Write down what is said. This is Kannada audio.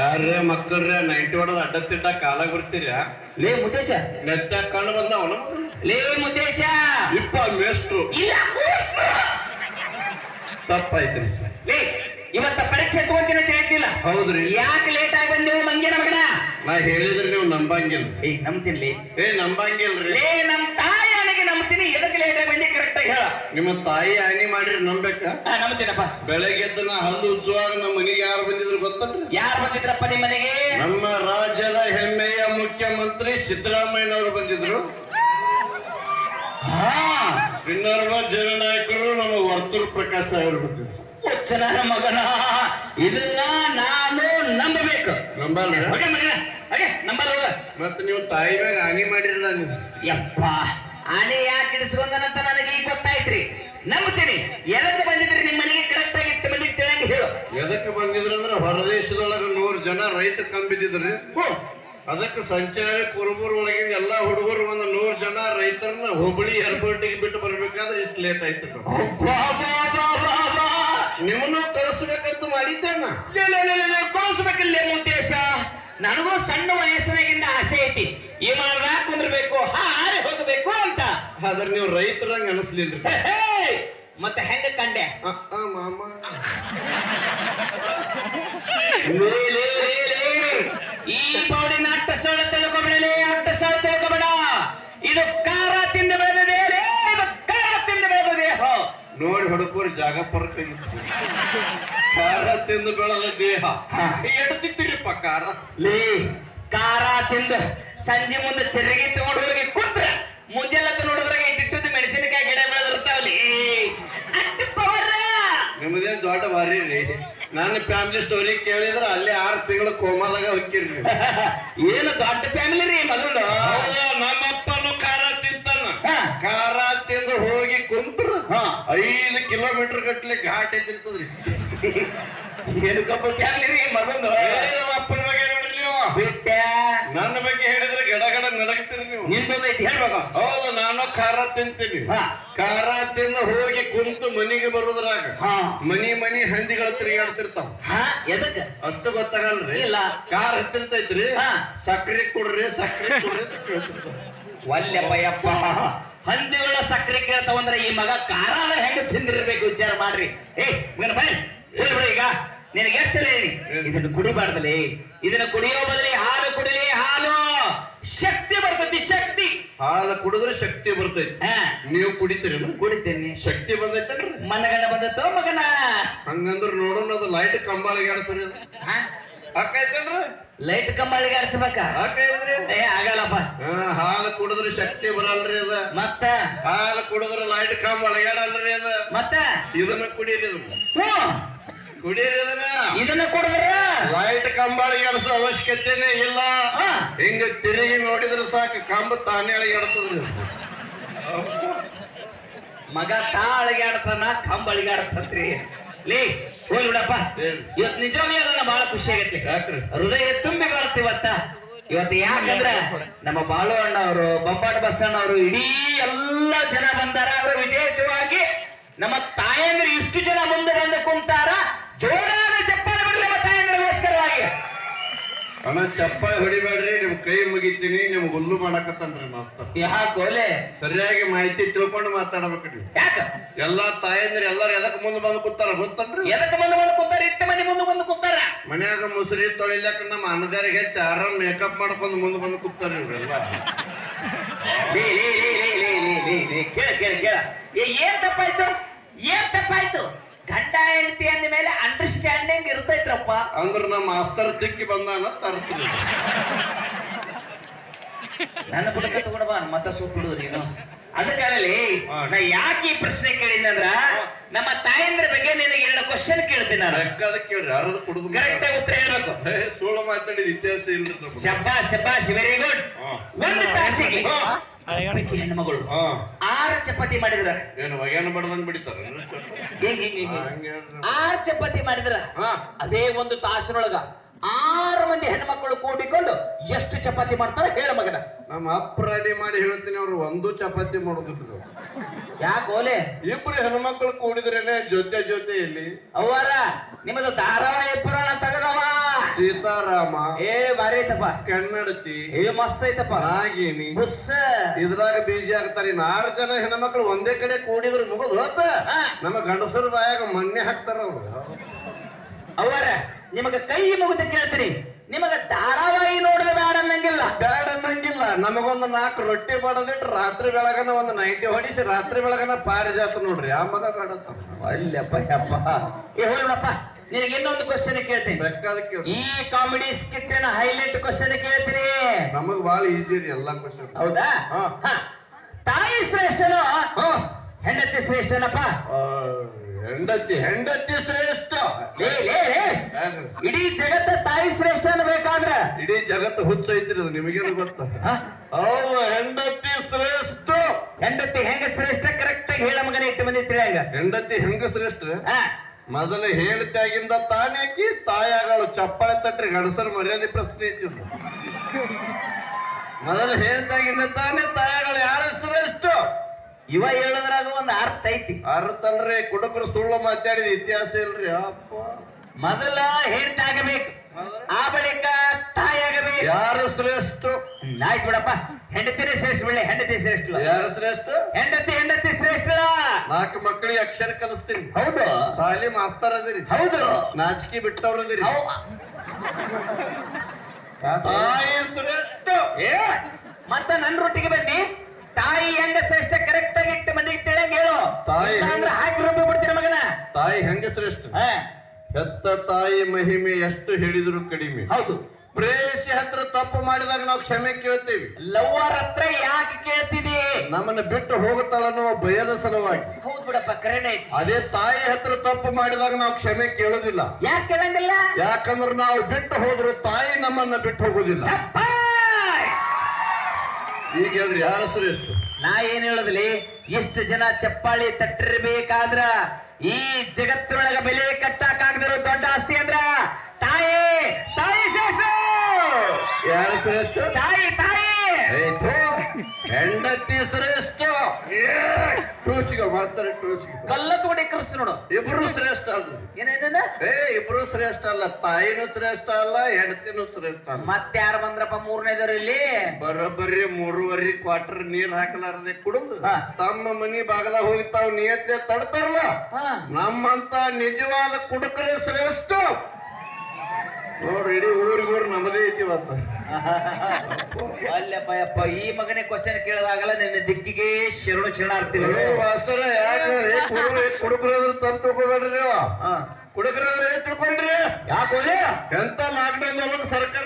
ಯಾರೇ ಮಕ್ಕಳ್ರೆ? ನೈಂಟಿ ಒಡದ ಅಡ್ಡ ತಿಡ್ಡ ಕಾಲಾಗ ಬರ್ತೀರ ಲೇ ಮುದೇಶ ನೆತ್ತ ಕಣ್ಣು ಬಂದವನು ಲೇ ಮುದೇಶ ಇಪ್ಪ ಮೇಷ್ಟ್ರು. ಇಲ್ಲ ತಪ್ಪಾಯ್ತ್ರಿ ಲೇ ಇವತ್ತ ಪರೀಕ್ಷೆ ತಗೋತೀನಿ ಅಂತ ಹೇಳ್ತಿಲ್ಲ. ಹೌದ್ರಿ. ಯಾಕೆ ಲೇಟ್ ಆಗಿ ಬಂದೇವು ಮಂಗೇನ ಮಗನ? ನಾ ಹೇಳಿದ್ರೆ ನೀವು ನಂಬಂಗಿಲ್ಲ. ಏ ನಂಬ್ತೀನಿ ಏ ನಂಬಂಗಿಲ್ರಿ. ಲೇ ನಮ್ ತಾಯಿ ಅಣ್ಣಗೆ ನಂಬ್ತೀನಿ ಎದಕ್ಕೆ ಲೇಟ್ ಬಂದಿ? ಕರೆಕ್ಟ್ ಆಗಿ ಹೇಳ. ನಿಮ್ಮ ತಾಯಿ ಹಾನಿ ಮಾಡಿರಿ ನಂಬೇಕ ಹಾ ನಂಬ್ತೀನಪ್ಪ ಬೆಳಗ್ಗೆ ಎದ್ದು ನಾ ಹಲ್ಲು ಉಜ್ಜುವಾಗ ನಮ್ಮ ಮನೆಗೆ ಯಾರು ಬಂದಿದ್ರು ಗೊತ್ತನ್ರಿ ಯಾರು ಬಂದಿದ್ರಪ್ಪ ನಿಮ್ಮ ಮನೆಗೆ? ನಮ್ಮ ರಾಜ್ಯದ ಹೆಮ್ಮೆಯ ಮುಖ್ಯಮಂತ್ರಿ ಸಿದ್ದರಾಮಯ್ಯನವರು ಬಂದಿದ್ರು. ಹಾ. ಇನ್ನೋರ್ವ ಜನನಾಯಕರು ನಮ್ಮ ವರ್ತೂರ್ ಪ್ರಕಾಶ್ ಅವರು ಬಂದಿದ್ರು. ಮಗನ. ಇದನ್ನ ನಾನು ನಂಬಬೇಕು. ನಂಬಲ್ರಿ ಹೋಗ ಮಗನ ಹಾಗೆ. ನಂಬಲ್ ಹೋಗ. ಮತ್ ನೀವು ತಾಯಿ ಮ್ಯಾಗ ಹಾನಿ ಮಾಡಿರಲ್ಲ ನೀವು. ಯಪ್ಪ. ಆನೆ ಯಾಕೆ ಇಡಿಸ್ಕೊಂಡನಂತ ನನಗೆ ಈಗ ಗೊತ್ತಾಯ್ತ್ರಿ. ನಂಬ್ತೀನಿ. ಎದಕ್ಕೆ ಬಂದಿದ್ರಿ ನಿಮ್ಮ ಮನೆಗೆ? ಕರೆಕ್ಟ್ ಆಗಿ ಇಟ್ಟು ಬಂದಿರ್ತೇವೆ ತಿಳಿಯಂಗೆ ಹೇಳು. ಎದಕ್ಕೆ ಬಂದಿದ್ರು ಅಂದ್ರೆ ಹೊರದೇಶದೊಳಗ ನೂರು ಜನ ರೈತ ಕಂಬಿದ್ರಿ ಅದಕ್ಕೆ ಸಂಚಾರಿ ಕುರುಬೂರ್ ಒಳಗಿನ ಎಲ್ಲಾ ಹುಡುಗರು ಒಂದು ನೂರು ಜನ ರೈತರನ್ನ ಹುಬ್ಬಳ್ಳಿ ಏರ್ಪೋರ್ಟಿಗೆ ಬಿಟ್ಟು ಬರ್ಬೇಕಾದ್ರೆ ಇಷ್ಟು ಲೇಟ್ ಆಯ್ತು ನಾವು. ಬಾ, ಬಾ, ಬಾ, ಬಾ. ನಿಮ್ಮನ್ನು ಕಳಿಸ್ಬೇಕಂತ ಮಾಡಿದ್ದೇನ? ಕಳಿಸ್ಬೇಕಿಲ್ಲ ಮುದ್ದೇಶ ನನಗೂ ಸಣ್ಣ ವಯಸ್ಸಿನಾಗಿಂದ ಆಸೆ ಐತಿ. ಈ ಮಾಡ್ದಾಗ ಆದ್ರೆ ನೀವು ರೈತರಂಗ ಅನಿಸ್ಲಿಲ್ರಿ. ಮತ್ತೆ ಹೆಂಗ ಕಂಡೆ? ಅಪ್ಪ ಮಾಮ. ಲೇ, ಲೇ, ಲೇ, ಲೇ. ಈ ಪೌಡಿನ ಅಟ್ಟ ಸೊಳ ತಿಳ್ಕೊಬಿಡಲೇ ಅಟ್ಟ ಸೊಳ ತಿಳ್ಕೊಬೇಡ. ಇದು ಖಾರ ತಿಂದು ಬೆಳೆದಿದೆ ಲೇ, ಇದು ಖಾರ ತಿಂದು ಬೆಳೆದಿದೆ ದೇಹ. ನೋಡಿ ಹುಡುಕೂರು ಜಾಗ ಪರ್ಕ ಖಾರ ತಿಂದು ಬೆಳೆದ ದೇಹ. ಎಡ್ತಿತ್ತಿರಿಪ್ಪ ಖಾರ. ಲೇ ಖಾರ ತಿಂದು ಸಂಜೆ ಮುಂದೆ ಚೆರ್ರಿಗೆ ತಗೊಂಡು ಹೋಗಿ ಕುಂತ್ರ. ಮುಂಜಾನೆ ನೋಡಿದ್ರಾಗ ಇಟ್ಟಿಟ್ಟದ ಮೆಣಸಿನಕಾಯಿ ಗಿಡ ಬೆಳೆದಿರ್ತಾವಲ್ಲಿ ನಿಮ್ದೇ ದೊಡ್ಡ ಬಾರಿ ರೀ. ನನ್ನ ಫ್ಯಾಮಿಲಿ ಸ್ಟೋರಿ ಕೇಳಿದ್ರೆ ಅಲ್ಲೇ ಆರು ತಿಂಗಳು ಕೋಮಾದಾಗ ಹೊಕ್ಕಿರಿ ನೀವು. ಏನು ದೊಡ್ಡ ಫ್ಯಾಮಿಲಿ ರೀ ಮಗಂದು ಹೌದಾ, ನಮ್ಮಪ್ಪನು ಖಾರ ತಿಂತಾನ. ಖಾರ ತಿಂದು ಹೋಗಿ ಕುಂತ್ರ ಹಾ. ಐದು ಕಿಲೋಮೀಟರ್ ಗಟ್ಲೆ ಘಾಟ್ ಎದ್ದಿರ್ತದ್ರಿ. ಏನಕ್ಕಪ್ಪ ಫ್ಯಾಮಿಲಿ ರೀ ಮಗಂದು ಏ, ನಮ್ಮ ಅಪ್ಪನ ಬಗ್ಗೆ ನೋಡ್ರಿ ನೀವು ಬಿಟ್ಟ ನನ್ನ ಬಗ್ಗೆ ಹೇಳಿದ್ರೆ ಗಡ ಗಡ ನಡಗ್ತೀರಿ ನೀವು ನಿಂದೊಂದೈತಿ ಹೇಳ್ಬೇಕು ಹೌದು ನಾನು ಖಾರ ತಿಂತೀನಿ. ಹಾ. ಖಾರ ತಿಂದು ಹೋಗಿ ಕುಂತು ಮನಿಗೆ ಬರುದ್ರಾಗ ಹಾ. ಮನಿ ಮನಿ ಹಂದಿಗಳ ತಿರುಗಾಡ್ತಿರ್ತಾವ ಹಾ ಎದಕ್ಕ? ಅಷ್ಟು ಗೊತ್ತಾಗಲ್ರಿ. ಇಲ್ಲ. ಕಾರ್ ಹತ್ತಿರ್ತೈತ್ರಿ. ಸಕ್ರಿ ಕೊಡ್ರಿ ಸಕ್ರಿ ಕೊಡ್ರಿ ಅಂತ ಕೇಳ್ತಿರ್ತಾವ. ಒಲ್ಲೆಪ್ಪ ಯಪ್ಪ ಹಂದಿಗಳ ಸಕ್ಕರೆ ಕೇಳ್ತಾವಂದ್ರೆ ಈ ಮಗ ಖಾರಾನ ಹೆಂಗ ತಿಂದಿರ್ಬೇಕು ವಿಚಾರ ಮಾಡ್ರಿ. ಏ ಮಗನ ಬೈ. ಹೇಳ್ಬಿಡ ಈಗ. ನಿನಗೆ ಎಷ್ಟು ಇದನ್ನು ಕುಡಿಬಾರ್ದಲೇ. ಇದನ್ನ ಕುಡಿಯೋ ಬದಲಿ ಹಾಲು ಕುಡಿಲಿ ಹಾಲು. ಶಕ್ತಿ ಬರ್ತೈತಿ ಶಕ್ತಿ. ಹಾಲು ಕುಡಿದ್ರೆ ಶಕ್ತಿ ಬರ್ತೈತಿ. ಹಾ. ನೀವು ಕುಡಿತೀರಿ ಕುಡಿತೀನಿ. ಶಕ್ತಿ ಬಂದೈತಲ್ರಿ ಮನಗಂಡ ಬಂದತ್ತೋ ಮಗನ? ಹಂಗಂದ್ರ ನೋಡೋಣ ಅದು ಲೈಟ್ ಕಂಬಾಳಿಗೆ ಆಡಸ್ರಿ ಅದು. ಹಾ? ಹಾಕೈತೇನ್ರಿ ಲೈಟ್ ಕಂಬಾಳಿಗೆ ಆರಿಸ್ಬೇಕ ಹಾಕೈತ್ರಿ ಏ ಆಗಲ್ಲಪ್ಪ. ಹಾ ಹಾಲು ಕುಡಿದ್ರೆ ಶಕ್ತಿ ಬರಲ್ರಿ ಅದ. ಮತ್ತ? ಹಾಲು ಕುಡಿದ್ರೆ ಲೈಟ್ ಕಂಬ ಒಳಗಾಡಲ್ರಿ ಅದ. ಮತ್ತ? ಇದನ್ನ ಕುಡಿಯಲಿ ಅದನ್ನ ಇದನ್ನ ಕೊಡಿದ್ರ? ಲೈಟ್ ಕಂಬಳ ಆಡಿಸೋ ಅವಶ್ಯಕತೆನೇ ಇಲ್ಲ. ಹಿಂಗ ತಿರುಗಿ ನೋಡಿದ್ರೆ ಸಾಕು ಕಂಬ ತಾನೇ ಅಳಿಗಾಡ್ತದ್ರಿ. ಮಗ ಕಾ ಆಡ್ತಾನ ಕಂಬ ಆಡ್ತತ್ರಿ ಲೇ ಹೋಗಿ ಬಿಡಪ್ಪ. ಇವತ್ ನಿಜವಾಗ್ಲೂ ಅದನ್ನ ಬಹಳ ಖುಷಿ ಆಗೈತಿ. ಯಾಕ್ರಿ? ಹೃದಯ ತುಂಬಿ ಬರುತ್ತೆ ಇವತ್ತ. ಇವತ್ತು ಯಾಕಂದ್ರ ನಮ್ಮ ಬಾಳು ಅಣ್ಣ ಅವರು ಬೊಂಬಾಟ್ ಬಸಣ್ಣ ಅವರು ಇಡೀ ಎಲ್ಲ ಜನ ಬಂದಾರ. ಅವರು ವಿಶೇಷವಾಗಿ ನಮ್ಮ ತಾಯಂದ್ರೆ ಇಷ್ಟು ಜನ ಮುಂದೆ ಬಂದು ಕುಂತಾರ. ಜೋರಾದ ಚಪ್ಪಾಳೆ ಬರಲಿ ಮತ್ತೆ ತಾಯಂದ್ರಿಗೋಸ್ಕರವಾಗಿ ಅಣ್ಣ ಚಪ್ಪಾಳೆ ಹೊಡಿಬೇಡ್ರಿ ನಿಮ್ ಕೈ ಮುಗಿತೀನಿ ನಿಮ್ ಹುಲ್ಲು ಮಾಡಕತ್ತನ್ರಿ ಮಾಸ್ತರ್ ಯಾಕೋಲೆ ಸರಿಯಾಗಿ ಮಾಹಿತಿ ತಿಳ್ಕೊಂಡು ಮಾತಾಡ್ಬೇಕ್ರಿ. ಯಾಕ? ಎಲ್ಲಾ ತಾಯಂದ್ರಿ ಎಲ್ಲಾರು ಎದಕ್ ಮುಂದೆ ಬಂದು ಕೂತಾರ ಗೊತ್ತನ್ರಿ? ಎದಕ್ಕೆ ಮುಂದೆ ಬಂದು ಕೂತಾರ? ಇಟ್ಟು ಮನೆ ಮುಂದೆ ಬಂದು ಕೂತಾರ? ಮನ್ಯಾಗ ಮುಸುರಿ ತೊಳಿಲಕ್ಕ ನಮ್ಮ ಅನ್ನದಾರಿಗೆ ಚಾರ ಮೇಕಪ್ ಮಾಡ್ಕೊಂಡು ಮುಂದೆ ಬಂದು ಕೂತಾರ ಇವ್ರೆಲ್ಲ. ಲೇ ಲೇ ಲೇ ಲೇ ಲೇ ಲೇ ಲೇ ಲೇ ಕೇಳ ಕೇಳ ಕೇಳ. ಏನ್ ತಪ್ಪಾಯ್ತು? ಏನ್ ತಪ್ಪಾಯ್ತು? ಗಂಡ ಹೆಂಡತಿ ಅಂದ ಮೇಲೆ ಅಂಡರ್ಸ್ಟ್ಯಾಂಡಿಂಗ್ ಇರ್ತೈತ್ರಪ್ಪ. ಅಂದ್ರ ನಮ್ಮ ಮಾಸ್ತರ್ ತಿಕ್ಕಿ ಬಂದಾನ ತರ್ತೀನಿ ನನ್ನ ಬುಡಕ ತಗೊಂಡ ಬಾ ಮತ್ತ ಸುತ್ತಿಡುದು ನೀನು. ಅದಕ್ಕಲ್ಲಿ. ನಾ ಯಾಕೆ ಈ ಪ್ರಶ್ನೆ ಕೇಳಿದಂದ್ರ ನಮ್ಮ ತಾಯಂದ್ರ ಬಗ್ಗೆ ನಿನಗೆ ಎರಡು ಕ್ವಶನ್ ಕೇಳ್ತೀನಿ ನಾನು. ಲೆಕ್ಕದ ಕೇಳ್ರಿ ಅರ್ಧ ಕುಡಿದು ಕರೆಕ್ಟ್ ಆಗಿ ಉತ್ತರ ಹೇಳ್ಬೇಕು. ಏ, ಸುಳ್ಳು ಮಾತಾಡಿದ ಇತಿಹಾಸ ಇಲ್ರಿ ನಮ್ಗೆ. ಶಬ್ಬಾಸ್ ಶಬ್ಬಾಸ್ ವೆರಿ ಗುಡ್ ಒಂದು ತಾಸಿಗೆ. ಒಬ್ಬಾಕಿ ಹೆಣ್ಮಗಳು ಹಾ. ಆರು ಚಪಾತಿ ಮಾಡಿದ್ರ? ಏನು ಹೊಗೆನ ಬಡದಂಗ್ ಬಿಡಿತಾರ. ಆರ್ ಚಪಾತಿ ಮಾಡಿದ್ರ? ಹಾ. ಅದೇ ಒಂದು ತಾಸಿನೊಳಗ ಆರು ಮಂದಿ ಹೆಣ್ಮಕ್ಳು ಕೂಡಿಕೊಂಡು ಎಷ್ಟು ಚಪಾತಿ ಮಾಡ್ತಾರ ಹೇಳ ಮಗನ. ನಮ್ಮ ಅಪ್ಪ ರೆಡಿ ಮಾಡಿ ಹೇಳ್ತೀನಿ ಅವ್ರು ಒಂದು ಚಪಾತಿ ಮಾಡುದು ಯಾಕೆ ಓಲೆ? ಇಬ್ರು ಹೆಣ್ಮಕ್ಳು ಕೂಡಿದ್ರೇನೆ ಜೊತೆ ಜೊತೆ ಇಲ್ಲಿ ಅವರ ನಿಮ್ಮದು ಧಾರಾವಾಹಿ ಪುರಾಣ ತೆಗದವ. ಸೀತಾರಾಮ. ಏ ಬಾರಿ ಐತಪ್ಪ. ಕನ್ನಡತಿ. ಏ ಮಸ್ತ್ ಐತಪ್ಪ. ನಾಗಿನಿ ಬುಸ್ ಇದ್ರಾಗ ಬೀಜ ಹಾಕ್ತಾರೆ. ಇನ್ನು ಆರು ಜನ ಹೆಣ್ಮಕ್ಳು ಒಂದೇ ಕಡೆ ಕೂಡಿದ್ರು ಮುಗಿದು ಹೋತ. ನಮ್ಮ ಗಂಡಸರು ಬಾಯಾಗ ಮೊನ್ನೆ ಹಾಕ್ತಾರ ಅವ್ರು. ಅವರ ನಿಮಗ ಕೈ ಮುಗಿದು ಕೇಳ್ತೀರಿ ನಿಮಗ ಧಾರಾವಾಹಿ ನೋಡಿದ ಬೇಡ ಅನ್ನಂಗಿಲ್ಲ. ಬೇಡ ಅನ್ನಂಗಿಲ್ಲ. ನಮಗೊಂದು ನಾಲ್ಕು ರೊಟ್ಟಿ ಬಡದಿಟ್ಟು ರಾತ್ರಿ ಬೆಳಗನ ಒಂದು ನೈಟಿ ಹೊಡಿಸಿ ರಾತ್ರಿ ಬೆಳಗನ ಪಾರಿಜಾತ ನೋಡ್ರಿ. ಆ ಮಗ ಬೇಡತ್ತ ಅಲ್ಲಪ್ಪ ಯಪ್ಪ. ಏ ಹೋಗ್ಬಿಡಪ್ಪ ನಿನಗೆ ಇನ್ನೊಂದು ಕ್ವಶನ್ ಕೇಳ್ತೀನಿ. ಈ ಕಾಮಿಡಿ ಸ್ಕಿಟ್ಟಿನ ಹೈಲೈಟ್ ಕ್ವಶನ್ ಕೇಳ್ತೀನಿ. ನಮಗ್ ಬಹಳ ಈಜಿ ರೀ ಎಲ್ಲಾ ಕ್ವಶನ್ ಹೌದಾ. ತಾಯಿ ಶ್ರೇಷ್ಠನೋ? ಹೆಂಡತಿ ಶ್ರೇಷ್ಠನಪ್ಪ? ಹೆಂಡತಿ ಹೆಂಡತಿ ಶ್ರೇಷ್ಠ? ಇಡೀ ಜಗತ್ತ ತಾಯಿ ಶ್ರೇಷ್ಠ ಅನ್ಬೇಕಾದ್ರೆ. ಇಡೀ ಜಗತ್ತು ಹುಚ್ಚೈತ್ರಿ ಅದು ನಿಮಗೇನು ಗೊತ್ತ? ಹೌದು ಹೆಂಡತಿ ಶ್ರೇಷ್ಠ. ಹೆಂಡತಿ ಹೆಂಗ ಶ್ರೇಷ್ಠ? ಕರೆಕ್ಟ್ ಆಗಿ ಹೇಳ ಮಗನ ಇಟ್ಟು ಹೆಂಗ. ಹೆಂಡತಿ ಹೆಂಗ ಶ್ರೇಷ್ಠ? ಹಾ. ಮೊದಲ ಹೇಳ್ತಾಗಿಂದ ತಾನೇಕಿ ತಾಯಾಗಳು ಚಪ್ಪಾಳೆ ತಟ್ರಿ ಗಂಡಸರ ಮರ್ಯಾದೆ ಪ್ರಶ್ನೆ ಇತ್ತು ಮೊದಲು ಹೇಳ್ತಾಗಿಂದ ತಾನೇ ತಾಯಾಗಳು ಯಾರ ಹೆಸರು ಎಷ್ಟು? ಇವ ಹೇಳೋದ್ರಾಗ ಒಂದ್ ಅರ್ಥ ಐತಿ. ಅರ್ಥ ಅಲ್ರಿ ಕುಡುಕರು ಸುಳ್ಳು ಮಾತಾಡಿದ ಇತಿಹಾಸ ಇಲ್ರಿ ಅಪ್ಪ. ಮೊದಲ ಹೇಳ್ತಾಗಬೇಕು. ಆಗಬೇಕು ಆ ಬಳಿಕ ತಾಯಿ ಯಾರು ಶ್ರೇಷ್ಠ? ಆಯ್ತು ಬಿಡಪ್ಪ. ಹೆಂಡತಿನೇ ಶ್ರೇಷ್ಠ ಬಿಡ್ಲಿ ಹೆಂಡತಿ ಶ್ರೇಷ್ಠ. ಯಾರು ಶ್ರೇಷ್ಠ? ಹೆಂಡತಿ ಹೆಂಡತಿ ಶ್ರೇಷ್ಠ. ನಾಲ್ಕು ಮಕ್ಕಳಿಗೆ ಅಕ್ಷರ ಕಲಿಸ್ತೀನಿ. ಹೌದು. ಸಾಲಿ ಮಾಸ್ತರ್ ಅದಿರಿ. ಹೌದು. ನಾಚಿಕೆ ಬಿಟ್ಟವ್ರ ಅದಿರಿ. ತಾಯಿ ಶ್ರೇಷ್ಠ. ಏ ಮತ್ತ ನನ್ ರೊಟ್ಟಿಗೆ ಬನ್ನಿ. ತಾಯಿ ಹೆಂಗ ಶ್ರೇಷ್ಠ ಕರೆಕ್ಟ್ ಆಗಿ ಇಟ್ಟು ಮಂದಿಗೆ ತಿಳಿಯಂಗ ಹೇಳು. ತಾಯಿ ಅಂದ್ರೆ ಹಾಕಿ ರೂಪ ಬಿಡ್ತೀನಿ ಮಗನ? ತಾಯಿ ಹೆಂಗ ಶ್ರೇಷ್ಠ? ಹೆತ್ತ ತಾಯಿ ಮಹಿಮೆ ಎಷ್ಟು ಹೇಳಿದ್ರು ಕಡಿಮೆ. ಹೌದು. ಪ್ರೇಯಸಿ ಹತ್ರ ತಪ್ಪು ಮಾಡಿದಾಗ ನಾವು ಕ್ಷಮೆ ಕೇಳ್ತೀವಿ. ಲವ್ವರ್ ಹತ್ರ ಯಾಕೆ ಕೇಳ್ತಿದಿ? ನಮ್ಮನ್ನ ಬಿಟ್ಟು ಹೋಗುತ್ತಾಳನ್ನೋ ಭಯದ ಸಲುವಾಗಿ. ಹೌದು ಬಿಡಪ್ಪ ಕರೆನೆ ಐತಿ ಅದೇ ತಾಯಿ ಹತ್ರ ತಪ್ಪು ಮಾಡಿದಾಗ ನಾವು ಕ್ಷಮೆ ಕೇಳುದಿಲ್ಲ. ಯಾಕೆ ಕೇಳಂಗಿಲ್ಲ? ಯಾಕಂದ್ರೆ ನಾವು ಬಿಟ್ಟು ಹೋದ್ರು ತಾಯಿ ನಮ್ಮನ್ನ ಬಿಟ್ಟು ಹೋಗುದಿಲ್ಲ! ಈಗ ಹೇಳ್ರಿ ಯಾರ ಹೆಸರು ಎಷ್ಟು? ನಾ ಏನ್ ಹೇಳದ್ಲಿ? ಇಷ್ಟು ಜನ ಚಪ್ಪಾಳಿ ತಟ್ಟಿರ್ಬೇಕಾದ್ರ ಈ ಜಗತ್ತಿನೊಳಗ ಬೆಲೆ ಕಟ್ಟಾಕಾಗದಿರೋ ದೊಡ್ಡ ಆಸ್ತಿ ಅಂದ್ರ ತಾಯಿ. ಯಾರು ಶ್ರೇಷ್ಠ? ತಾಯಿ ತಾಯಿ! ಹೆಂಡತಿ ಶ್ರೇಷ್ಠ? ಟೂಸಿಗೆ ಮಾಡ್ತಾರೆ ಟೂಸಿಗೆ. ಕಲ್ಲ ತಗೊಂಡಿ ಕೃಷ್ಣ ನೋಡು. ಇಬ್ರು ಶ್ರೇಷ್ಠ ಅಲ್ಲ ಏನೇನ ಏ ಇಬ್ರು ಶ್ರೇಷ್ಠ ಅಲ್ಲ. ತಾಯಿನೂ ಶ್ರೇಷ್ಠ ಅಲ್ಲ ಹೆಂಡತಿನೂ ಶ್ರೇಷ್ಠ ಅಲ್ಲ. ಮತ್ತೆ ಯಾರು ಬಂದ್ರಪ್ಪ ಮೂರನೇದವ್ರು ಇಲ್ಲಿ? ಬರೋಬ್ಬರಿ ಮೂರುವರೆ ಕ್ವಾರ್ಟರ್ ನೀರ್ ಹಾಕಲಾರದೆ ಕುಡಿದು. ತಮ್ಮ ಮನಿ ಬಾಗಲ ಹೋಗಿ ತಾವು ನಿಯತ್ಲೆ ತಡ್ತಾರಲ್ಲ. ನಮ್ಮಂತ ನಿಜವಾದ ಕುಡುಕರೇ ಶ್ರೇಷ್ಠ. ನೋಡ್ರಿ ಇಡೀ ಊರಿಗೂರು ನಮ್ಮದೇ ಐತಿ ಇವತ್ತ. ಅಲ್ಲಪ್ಪ ಯಪ್ಪ ಈ ಮಗನೇ ಕ್ವಶನ್ ಕೇಳಿದಾಗಲ್ಲ ನಿನ್ನ ದಿಕ್ಕಿಗೆ ಶರಣು ಶರಣಾರ್ಥಿಗಳು. ವಾಸ್ತರ ಯಾಕೆ ಕುಡುಕರಾದ್ರು ತಪ್ಪು ತಿಳ್ಕೊಬೇಡ್ರಿ ನೀವು. ಕುಡುಕರಾದ್ರೆ ಏನ್ ತಿಳ್ಕೊಂಡ್ರಿ ಯಾಕೆ ಎಂತ ಲಾಕ್ಡೌನ್ ಸರ್ಕಾರ